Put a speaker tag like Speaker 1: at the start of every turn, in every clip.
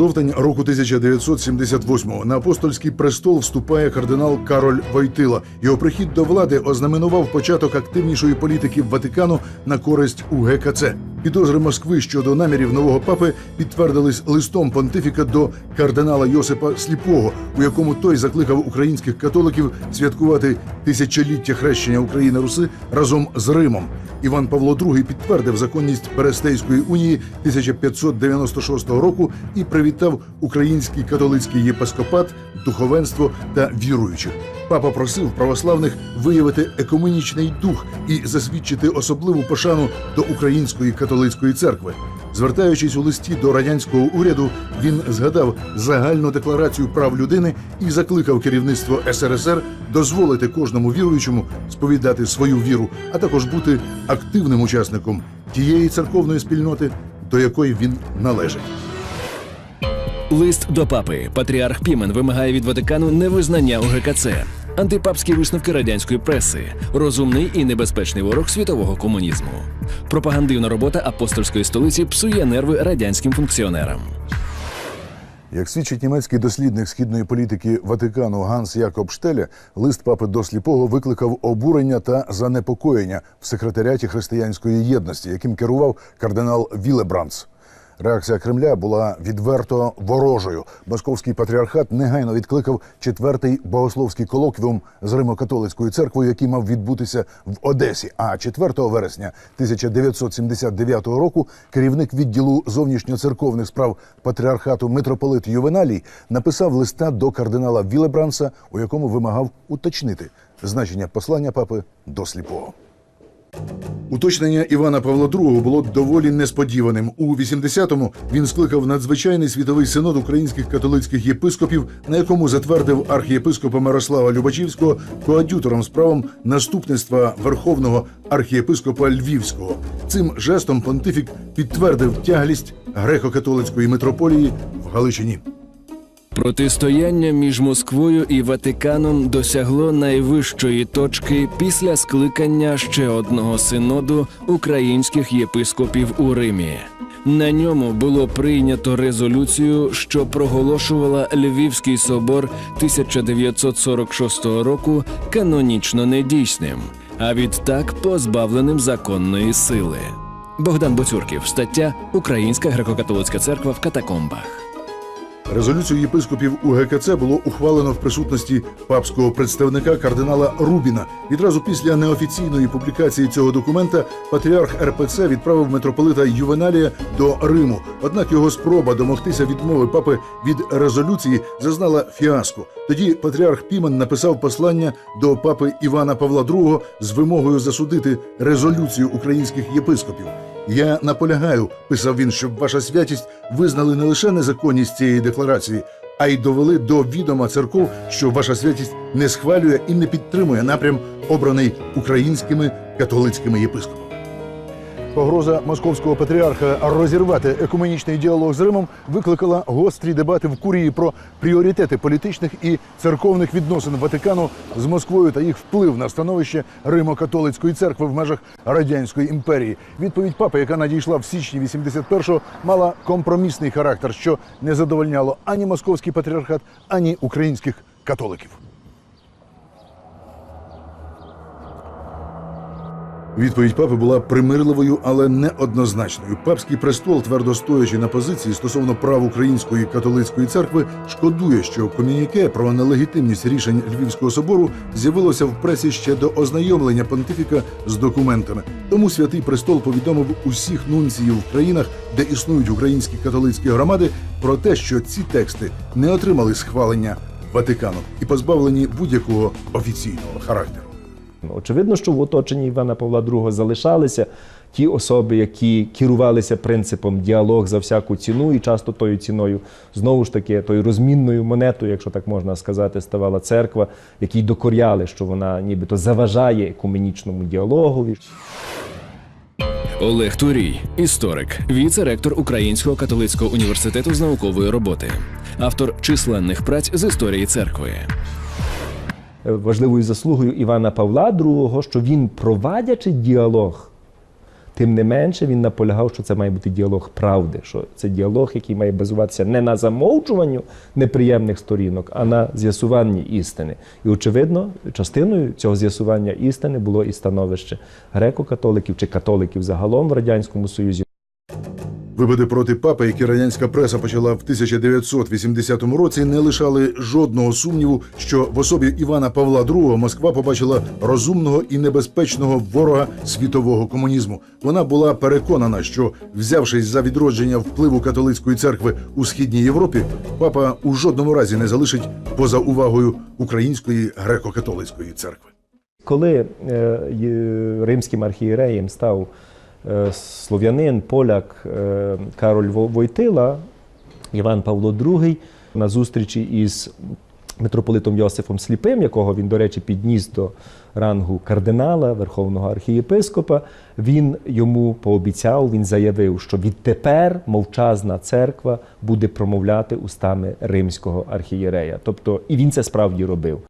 Speaker 1: Жовтень року 1978-го на апостольський престол вступає кардинал Кароль Войтила. Його прихід до влади ознаменував початок активнішої політики Ватикану на користь УГКЦ. Підозри Москви щодо намірів нового папи підтвердились листом понтифіка до кардинала Йосипа Сліпого, у якому той закликав українських католиків святкувати тисячоліття хрещення України Руси разом з Римом. Іван Павло II підтвердив законність Берестейської унії 1596 року і привітав український католицький єпископат, духовенство та віруючих. Папа просив православних виявити екуменічний дух і засвідчити особливу пошану до української католицької церкви. Звертаючись у листі до радянського уряду, він згадав загальну декларацію прав людини і закликав керівництво СРСР дозволити кожному віруючому сповідати свою віру, а також бути активним учасником тієї церковної спільноти, до якої він належить.
Speaker 2: Лист до папи. Патріарх Пімен вимагає від Ватикану невизнання УГКЦ. Антипапські висновки радянської преси, розумний і небезпечний ворог світового комунізму. Пропагандивна робота апостольської столиці псує нерви радянським функціонерам.
Speaker 1: Як свідчить німецький дослідник східної політики Ватикану Ганс Якоб Штеля, лист папи до сліпого викликав обурення та занепокоєння в секретаріаті християнської єдності, яким керував кардинал Вілебранц. Реакція Кремля була відверто ворожою. Московський патріархат негайно відкликав четвертий богословський колоквіум з Римо-католицькою церквою, який мав відбутися в Одесі. А 4 вересня 1979 року керівник відділу зовнішньоцерковних справ патріархату митрополит Ювеналій написав листа до кардинала Вілебранса, у якому вимагав уточнити значення послання папи до сліпого. Уточнення Івана Павла II було доволі несподіваним. У 80-му він скликав надзвичайний світовий синод українських католицьких єпископів, на якому затвердив архієпископа Мирослава Любачівського коадютором справам наступництва верховного архієпископа Львівського. Цим жестом понтифік підтвердив тяглість греко-католицької митрополії в Галичині.
Speaker 2: Протистояння між Москвою і Ватиканом досягло найвищої точки після скликання ще одного синоду українських єпископів у Римі. На ньому було прийнято резолюцію, що проголошувала Львівський собор 1946 року канонічно недійсним, а відтак позбавленим законної сили. Богдан Боцюрків, стаття Українська греко-католицька церква в катакомбах.
Speaker 1: Резолюцію єпископів УГКЦ було ухвалено в присутності папського представника кардинала Рубіна. Відразу після неофіційної публікації цього документа патріарх РПЦ відправив митрополита Ювеналія до Риму. Однак його спроба домогтися відмови папи від резолюції зазнала фіаско. Тоді патріарх Пімен написав послання до папи Івана Павла II з вимогою засудити резолюцію українських єпископів. Я наполягаю, писав він, щоб ваша святість визнали не лише незаконність цієї декларації, а й довели до відома церков, що ваша святість не схвалює і не підтримує напрям, обраний українськими католицькими єпископами. Погроза московського патріарха розірвати екуменічний діалог з Римом викликала гострі дебати в Курії про пріоритети політичних і церковних відносин Ватикану з Москвою та їх вплив на становище Римо-католицької церкви в межах радянської імперії. Відповідь папи, яка надійшла в січні 81-го, мала компромісний характер, що не задовольняло ані московський патріархат, ані українських католиків. Відповідь папи була примирливою, але неоднозначною. Папський престол, твердо стоячи на позиції стосовно прав української католицької церкви, шкодує, що комюніке про нелегітимність рішень Львівського собору з'явилося в пресі ще до ознайомлення понтифіка з документами. Тому святий престол повідомив усіх нунціїв в країнах, де існують українські католицькі громади, про те, що ці тексти не отримали схвалення Ватикану і позбавлені будь-якого офіційного характеру.
Speaker 3: Очевидно, що в оточенні Івана Павла II залишалися ті особи, які керувалися принципом діалог за всяку ціну, і часто тою ціною, знову ж таки, тою розмінною монетою, якщо так можна сказати, ставала церква, якій докоряли, що вона нібито заважає екуменічному діалогові.
Speaker 2: Олег Турій, історик, віце-ректор Українського католицького університету з наукової роботи, автор численних праць з історії церкви.
Speaker 3: Важливою заслугою Івана Павла II, що він, провадячи діалог, Тим не менше, він наполягав, що це має бути діалог правди, що це діалог, який має базуватися не на замовчуванню неприємних сторінок, а на з'ясуванні істини. І, очевидно, частиною цього з'ясування істини було і становище греко-католиків чи католиків загалом в Радянському Союзі.
Speaker 1: Випади проти папи, які радянська преса почала в 1980 році, не лишали жодного сумніву, що в особі Івана Павла II Москва побачила розумного і небезпечного ворога світового комунізму. Вона була переконана, що взявшись за відродження впливу католицької церкви у східній Європі, папа у жодному разі не залишить поза увагою української греко-католицької церкви.
Speaker 3: Коли е, римським архієреєм став слов'янин, поляк е, Кароль Во- Войтила, Іван Павло II на зустрічі із митрополитом Йосифом Сліпим, якого він, до речі, підніс до рангу кардинала, верховного архієпископа, він йому пообіцяв, він заявив, що відтепер мовчазна церква буде промовляти устами римського архієрея. Тобто, і він це справді робив.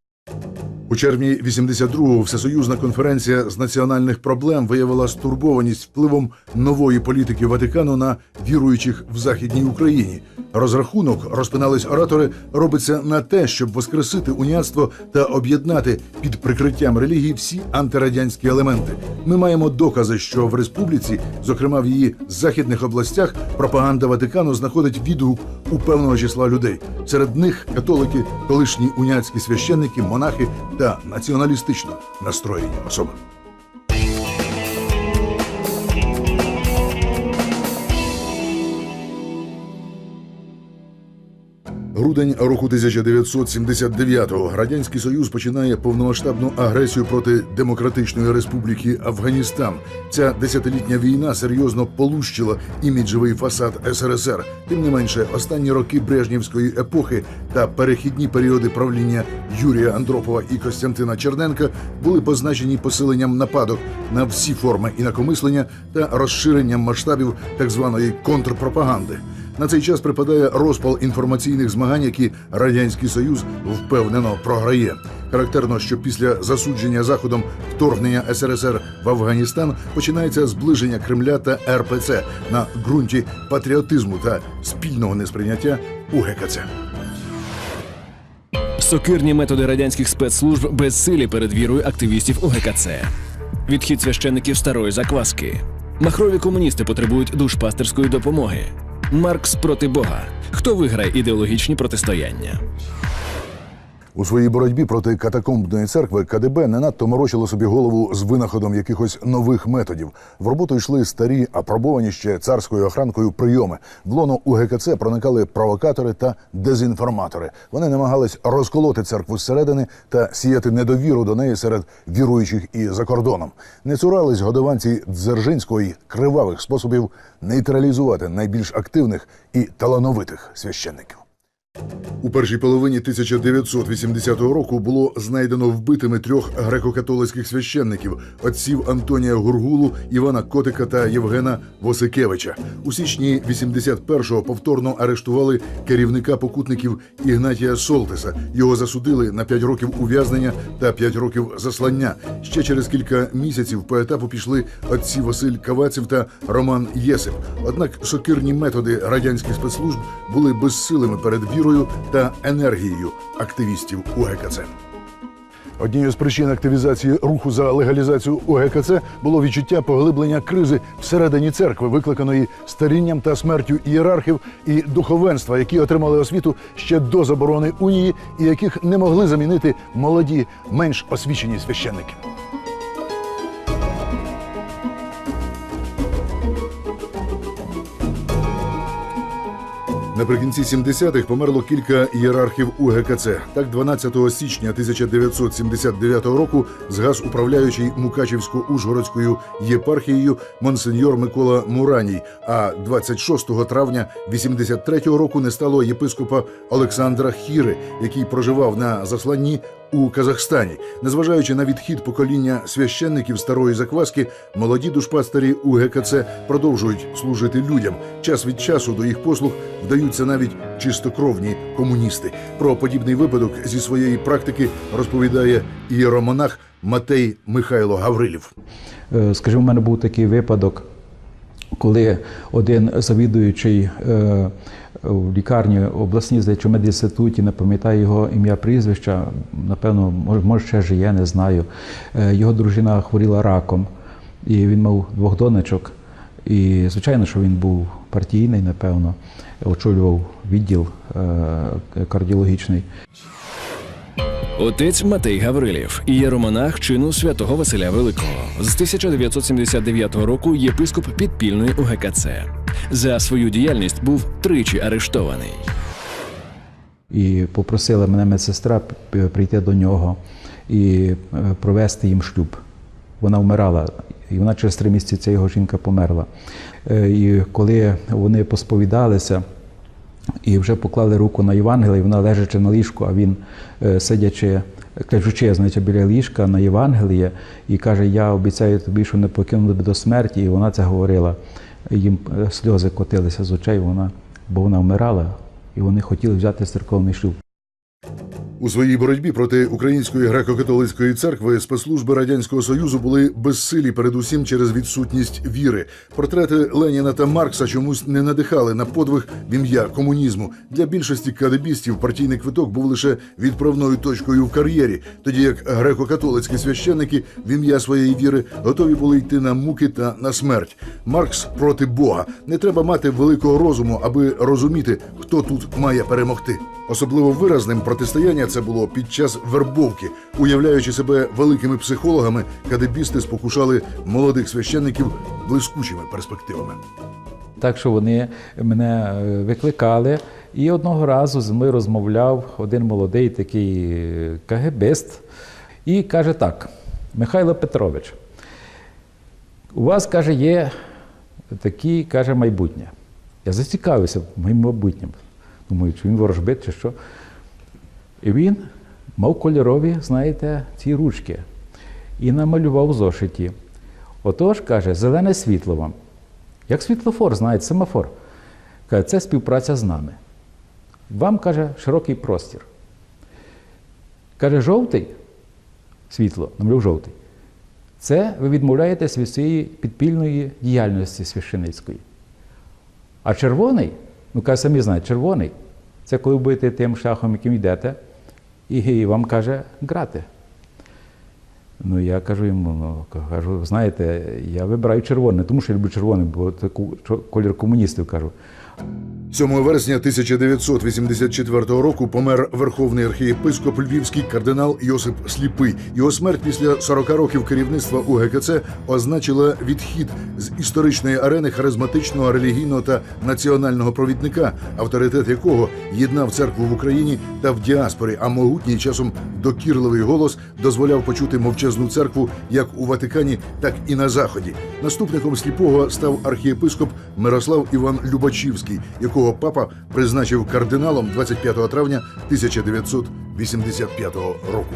Speaker 1: У червні 82-го Всесоюзна конференція з національних проблем виявила стурбованість впливом нової політики Ватикану на віруючих в західній Україні. Розрахунок, розпинались оратори, робиться на те, щоб воскресити уніатство та об'єднати під прикриттям релігії всі антирадянські елементи. Ми маємо докази, що в республіці, зокрема в її західних областях, пропаганда Ватикану знаходить відгук у певного числа людей. Серед них католики, колишні уніатські священники, монахи та націоналістично настроєні особи. Грудень року 1979-го Радянський Союз починає повномасштабну агресію проти Демократичної Республіки Афганістан. Ця десятилітня війна серйозно полущила іміджевий фасад СРСР. Тим не менше, останні роки Брежнівської епохи та перехідні періоди правління Юрія Андропова і Костянтина Черненка були позначені посиленням нападок на всі форми інакомислення та розширенням масштабів так званої контрпропаганди. На цей час припадає розпал інформаційних змагань, які радянський союз впевнено програє. Характерно, що після засудження заходом вторгнення СРСР в Афганістан починається зближення Кремля та РПЦ на ґрунті патріотизму та спільного несприйняття УГКЦ.
Speaker 2: Сокирні методи радянських спецслужб безсилі перед вірою активістів УГКЦ. Відхід священників старої закваски. Махрові комуністи потребують душпастерської допомоги. Маркс проти Бога. Хто виграє ідеологічні протистояння?
Speaker 1: У своїй боротьбі проти катакомбної церкви КДБ не надто морочило собі голову з винаходом якихось нових методів. В роботу йшли старі, апробовані ще царською охранкою прийоми. В лоно УГКЦ проникали провокатори та дезінформатори. Вони намагались розколоти церкву зсередини та сіяти недовіру до неї серед віруючих і за кордоном. Не цурались годованці Дзержинського й кривавих способів нейтралізувати найбільш активних і талановитих священників. У першій половині 1980 року було знайдено вбитими трьох греко-католицьких священників отців Антонія Гургулу, Івана Котика та Євгена Восикевича. У січні 81-го повторно арештували керівника покутників Ігнатія Солтеса. Його засудили на 5 років ув'язнення та 5 років заслання. Ще через кілька місяців по етапу пішли отці Василь Каваців та Роман Єсип. Однак сокирні методи радянських спецслужб були безсилими перед вірою та енергією активістів УГКЦ. Однією з причин активізації руху за легалізацію УГКЦ було відчуття поглиблення кризи всередині церкви, викликаної старінням та смертю ієрархів і духовенства, які отримали освіту ще до заборони унії, і яких не могли замінити молоді, менш освічені священники. Наприкінці 70-х померло кілька ієрархів УГКЦ. Так, 12 січня 1979 року згас управляючий Мукачівсько-Ужгородською єпархією монсеньор Микола Мураній. А 26 травня 83-го року не стало єпископа Олександра Хіри, який проживав на засланні у Казахстані. Незважаючи на відхід покоління священників старої закваски, молоді душпастері УГКЦ продовжують служити людям. Час від часу до їх послуг вдаються навіть чистокровні комуністи. Про подібний випадок зі своєї практики розповідає ієромонах Матей Михайло Гаврилів.
Speaker 4: Е, Скажімо, у мене був такий випадок. коли один завідуючий е, в лікарні обласній, здається, в медінституті, не пам'ятаю його ім'я прізвища, напевно, може, ще жиє, не знаю. Е, Його дружина хворіла раком, і він мав двох донечок. І, звичайно, що він був партійний, напевно, очолював відділ е, кардіологічний.
Speaker 2: Отець Матей Гаврилів, ієромонах чину святого Василя Великого. З 1979 року єпископ підпільної УГКЦ. За свою діяльність був тричі арештований.
Speaker 4: І попросила мене медсестра прийти до нього і е, провести їм шлюб. Вона вмирала, і вона через три місяці ця його жінка померла. Е, І коли вони посповідалися і вже поклали руку на Євангеліє, вона лежачи на ліжку, а він е, сидячи, клячучи, значить, біля ліжка на Євангеліє, і каже: Я обіцяю тобі, що не покину тебе до смерті. І вона це говорила. Їм е, сльози котилися з очей, вона, бо вона вмирала, і вони хотіли взяти церковний шлюб.
Speaker 1: У своїй боротьбі проти Української греко-католицької церкви спецслужби радянського союзу були безсилі, передусім через відсутність віри. Портрети Леніна та Маркса чомусь не надихали на подвиг в ім'я комунізму. Для більшості кадебістів партійний квиток був лише відправною точкою в кар'єрі, тоді як греко-католицькі священники в ім'я своєї віри готові були йти на муки та на смерть. Маркс проти Бога. Не треба мати великого розуму, аби розуміти, хто тут має перемогти. Особливо виразним протистояння це було під час вербовки. Уявляючи себе великими психологами, кадебісти спокушали молодих священників блискучими перспективами.
Speaker 4: Так що вони мене е, викликали, і одного разу з мною розмовляв один молодий такий е, КГБист і каже так: Михайло Петрович, у вас каже, є такі, каже, майбутнє. Я зацікавився моїм майбутнім. Думаю, чи він ворожбит, чи що. І він мав кольорові, знаєте, ці ручки. І намалював зошиті. Отож, каже, зелене світло вам. Як світлофор, знаєте, семафор. Каже, це співпраця з нами. Вам, каже, широкий простір. Каже, жовтий світло, намалюв жовтий. Це ви відмовляєтесь від своєї підпільної діяльності священицької. А червоний, ну каже, самі знаєте, червоний це коли ви будете тим шляхом, яким йдете, і, вам каже грати. Ну, я кажу йому, ну кажу, знаєте, я вибираю червоне, тому що я люблю червоний, бо це колір комуністів кажу.
Speaker 1: 7 вересня 1984 року помер верховний архієпископ Львівський кардинал Йосип Сліпий. Його смерть після 40 років керівництва УГКЦ означила відхід з історичної арени харизматичного релігійного та національного провідника, авторитет якого єднав церкву в Україні та в діаспорі, а могутній часом докірливий голос дозволяв почути мовчазну церкву як у Ватикані, так і на заході. Наступником сліпого став архієпископ Мирослав Іван Любачівський, якого папа призначив кардиналом 25 травня 1985 року.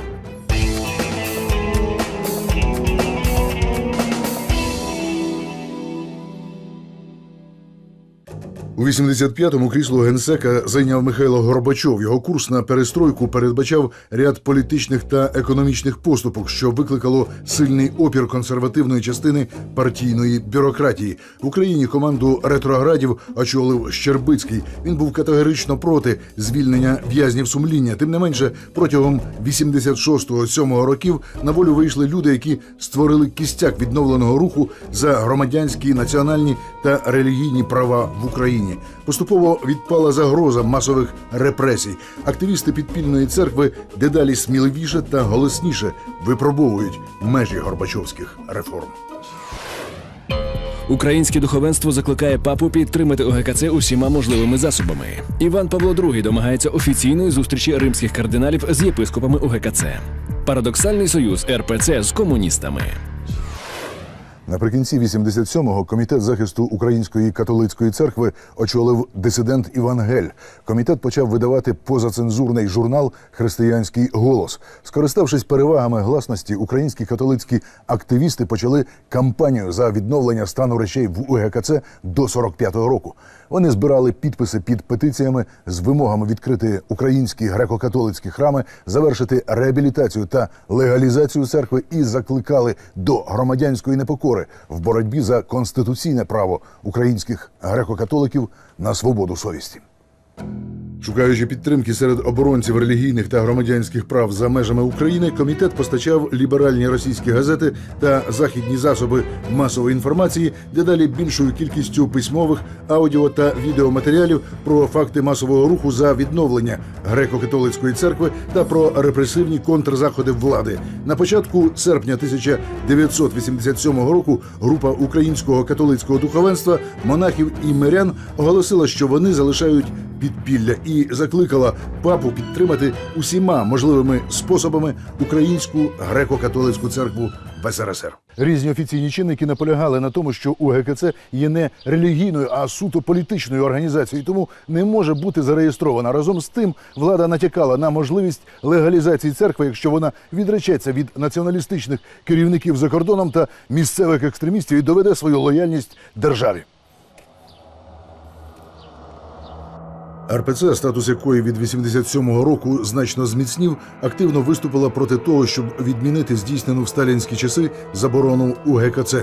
Speaker 1: У 85-му крісло генсека зайняв Михайло Горбачов. Його курс на перестройку передбачав ряд політичних та економічних поступок, що викликало сильний опір консервативної частини партійної бюрократії. В Україні команду ретроградів очолив Щербицький. Він був категорично проти звільнення в'язнів сумління. Тим не менше, протягом 86-7 років на волю вийшли люди, які створили кістяк відновленого руху за громадянські, національні та релігійні права в Україні. Поступово відпала загроза масових репресій. Активісти підпільної церкви дедалі сміливіше та голосніше випробовують межі горбачовських реформ.
Speaker 2: Українське духовенство закликає папу підтримати ОГКЦ усіма можливими засобами. Іван Павло II домагається офіційної зустрічі римських кардиналів з єпископами УГКЦ. Парадоксальний союз РПЦ з комуністами.
Speaker 1: Наприкінці 87-го комітет захисту Української католицької церкви очолив дисидент Іван Гель. Комітет почав видавати позацензурний журнал Християнський голос. Скориставшись перевагами гласності, українські католицькі активісти почали кампанію за відновлення стану речей в УГКЦ до 45-го року. Вони збирали підписи під петиціями з вимогами відкрити українські греко-католицькі храми, завершити реабілітацію та легалізацію церкви і закликали до громадянської непокори в боротьбі за конституційне право українських греко-католиків на свободу совісті. Шукаючи підтримки серед оборонців релігійних та громадянських прав за межами України, комітет постачав ліберальні російські газети та західні засоби масової інформації дедалі більшою кількістю письмових, аудіо та відеоматеріалів про факти масового руху за відновлення греко-католицької церкви та про репресивні контрзаходи влади. На початку серпня 1987 року група українського католицького духовенства, монахів і мирян оголосила, що вони залишають підпілля і закликала папу підтримати усіма можливими способами українську греко-католицьку церкву в СРСР. Різні офіційні чинники наполягали на тому, що УГКЦ є не релігійною, а суто політичною організацією, тому не може бути зареєстрована. Разом з тим, влада натякала на можливість легалізації церкви, якщо вона відречеться від націоналістичних керівників за кордоном та місцевих екстремістів і доведе свою лояльність державі. РПЦ, статус якої від 87-го року значно зміцнів, активно виступила проти того, щоб відмінити здійснену в сталінські часи заборону УГКЦ.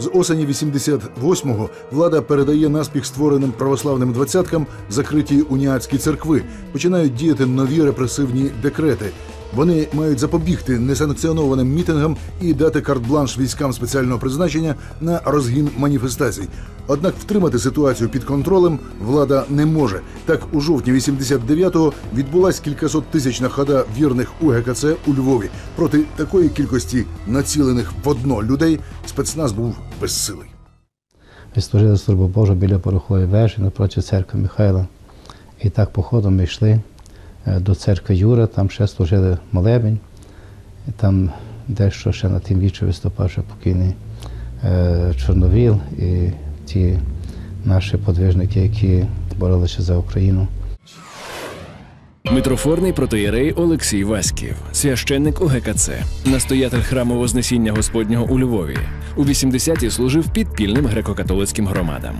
Speaker 1: З осені 88-го влада передає наспіх створеним православним двадцяткам закриті уніатські церкви. Починають діяти нові репресивні декрети. Вони мають запобігти несанкціонованим мітингам і дати карт-бланш військам спеціального призначення на розгін маніфестацій. Однак втримати ситуацію під контролем влада не може. Так, у жовтні 89-го відбулась кількасоттисячна хода вірних УГКЦ у Львові. Проти такої кількості націлених в одно людей спецназ був безсилий.
Speaker 5: Ми створили службу Божу біля порохової вежі напроти церкви Михайла. І так походом ми йшли до церкви Юра, там ще служили молебень, там дещо ще на тим вічі виступав ще покійний е, Чорновіл і ті наші подвижники, які боролися за Україну.
Speaker 2: Митрофорний протоєрей Олексій Васьків, священник УГКЦ, настоятель храму Вознесіння Господнього у Львові. У 80-ті служив підпільним греко-католицьким громадам.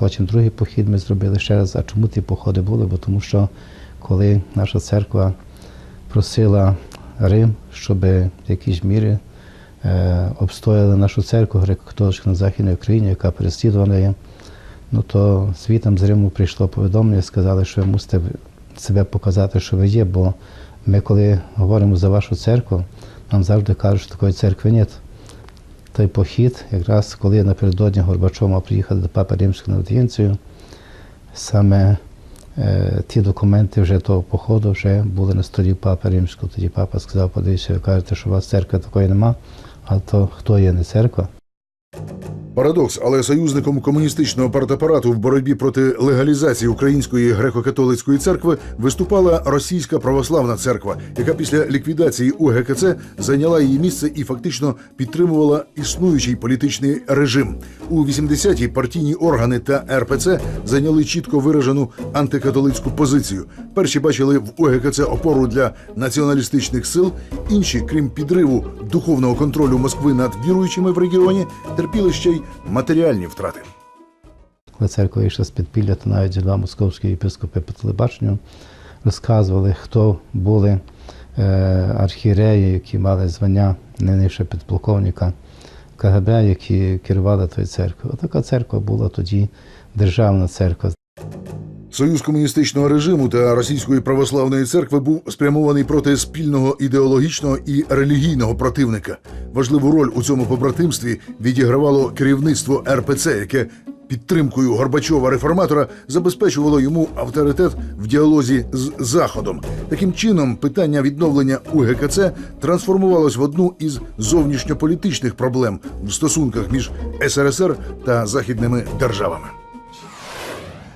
Speaker 5: Потім другий похід ми зробили ще раз. А чому ті походи були? Бо тому що коли наша церква просила Рим, щоб в якійсь мірі е, обстояли нашу церкву греко-католицьку на Західній Україні, яка переслідувана є, ну то звітам з Риму прийшло повідомлення, сказали, що ви мусите себе показати, що ви є, бо ми, коли говоримо за вашу церкву, нам завжди кажуть, що такої церкви нет той похід, якраз коли напередодні Горбачов мав приїхати до Папи Римського на аудієнцію, саме е, ті документи вже того походу вже були на столі Папи Римського. Тоді папа сказав, подивіться, ви кажете, що у вас церкви такої нема, а то хто є не церква?
Speaker 1: Парадокс, але союзником комуністичного партапарату в боротьбі проти легалізації української греко-католицької церкви виступала російська православна церква, яка після ліквідації УГКЦ зайняла її місце і фактично підтримувала існуючий політичний режим. У 80-ті партійні органи та РПЦ зайняли чітко виражену антикатолицьку позицію. Перші бачили в УГКЦ опору для націоналістичних сил, інші, крім підриву духовного контролю Москви над віруючими в регіоні, терпіли ще й матеріальні втрати.
Speaker 5: Коли церква вийшла з підпілля, то навіть два московські єпископи по телебаченню розказували, хто були архіреї, які мали звання не нижче підполковника КГБ, які керували тою церквою. Отака церква була тоді державна церква.
Speaker 1: Союз комуністичного режиму та російської православної церкви був спрямований проти спільного ідеологічного і релігійного противника. Важливу роль у цьому побратимстві відігравало керівництво РПЦ, яке підтримкою Горбачова реформатора забезпечувало йому авторитет в діалозі з Заходом. Таким чином, питання відновлення УГКЦ трансформувалось в одну із зовнішньополітичних проблем в стосунках між СРСР та західними державами.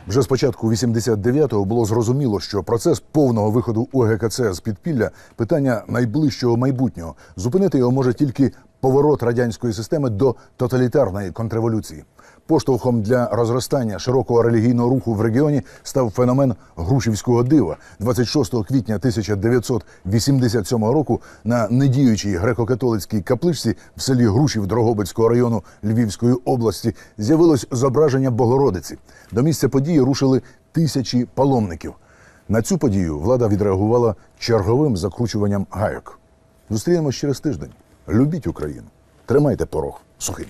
Speaker 1: Вже з початку 89-го було зрозуміло, що процес повного виходу УГКЦ з підпілля питання найближчого майбутнього. Зупинити його може тільки поворот радянської системи до тоталітарної контрреволюції. Поштовхом для розростання широкого релігійного руху в регіоні став феномен Грушівського дива. 26 квітня 1987 року на недіючій греко-католицькій капличці в селі Грушів Дрогобицького району Львівської області з'явилось зображення Богородиці. До місця події рушили тисячі паломників. На цю подію влада відреагувала черговим закручуванням гайок. Зустрінемось через тиждень любіть Україну, тримайте порог сухим.